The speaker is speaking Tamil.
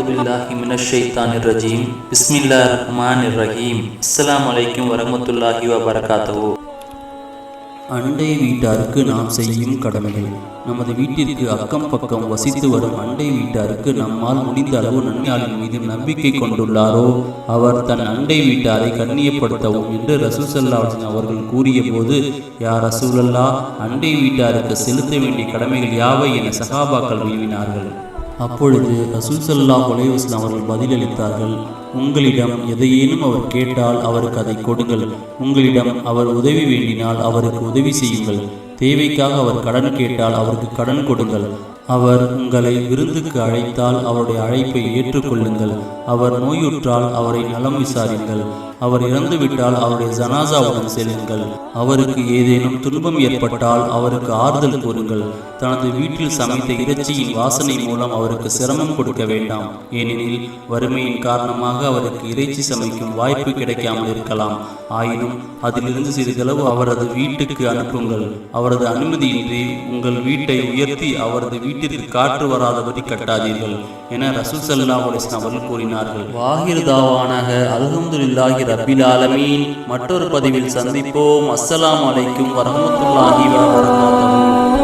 அவுது பில்லாஹி மினஷைத்தான் ரஜீம் பிஸ்மில்லா ரஹ்மான் ரஹீம் அஸ்லாம் வலைக்கும் வரமத்துல்லாஹி வபரகாத்தவோ அண்டை வீட்டாருக்கு நாம் செய்யும் கடமைகள். நமது வீட்டிற்கு அக்கம் பக்கம் வசித்து வரும் அண்டை வீட்டாருக்கு நம்மால் முடிந்த அளவு நன்மையாளின் மீது நம்பிக்கை கொண்டுள்ளாரோ? அவர் தன் அண்டை வீட்டாரை கண்ணியப்படுத்தவும் என்று ரசூசல்லாவின் அவர்கள் கூறிய போது யார் ரசூலல்லா அண்டை வீட்டாருக்கு செலுத்த வேண்டிய கடமைகள் யாவை? என சகாபாக்கள் விரும்பினார்கள் அப்பொழுது ரசூல் சல்லாஹ் அலைவாஸ்லாம் அவர்கள் பதிலளித்தார்கள் உங்களிடம் எதையேனும் அவர் கேட்டால் அவருக்கு அதை கொடுங்கள். உங்களிடம் அவர் உதவி வேண்டினால் அவருக்கு உதவி செய்யுங்கள். தேவைக்காக அவர் கடன் கேட்டால் அவருக்கு கடன் கொடுங்கள். அவர் உங்களை விருந்துக்கு அழைத்தால் அவருடைய அழைப்பை ஏற்றுக்கொள்ளுங்கள். அவர் நோயுற்றால் அவரை நலம் விசாரிங்கள். அவர் இறந்துவிட்டால் அவருடைய ஜனாசாவுடன் செல்லுங்கள். அவருக்கு ஏதேனும் துன்பம் ஏற்பட்டால் அவருக்கு ஆறுதல் கூறுங்கள். தனது வீட்டில் சமைத்த இறைச்சியின் வாசனை மூலம் அவருக்கு சிரமம் கொடுக்க வேண்டாம். ஏனெனில் வறுமையின் காரணமாக அவருக்கு இறைச்சி சமைக்கும் வாய்ப்பு கிடைக்காமல் இருக்கலாம். ஆயினும் அதிலிருந்து சிறிதளவு அவரது வீட்டுக்கு அனுப்புங்கள். அவரது அனுமதியின்றி உங்கள் வீட்டை உயர்த்தி அவரது வீட்டிற்கு காற்று வராதபடி கட்டாதீர்கள் என ரசூல் சல்லாஹ் அலிஸ்லாம் அவர்கள் கூறினார்கள். வாஹிர் தாவானாக அல்ஹம்துலில்லாஹி ரபில் ஆலமீன். மற்றொரு பதிவில் சந்திப்போம். அஸ்ஸலாம் அலைக்கும் வரஹ்மத்துல்லாஹி வபரகாத்துஹு.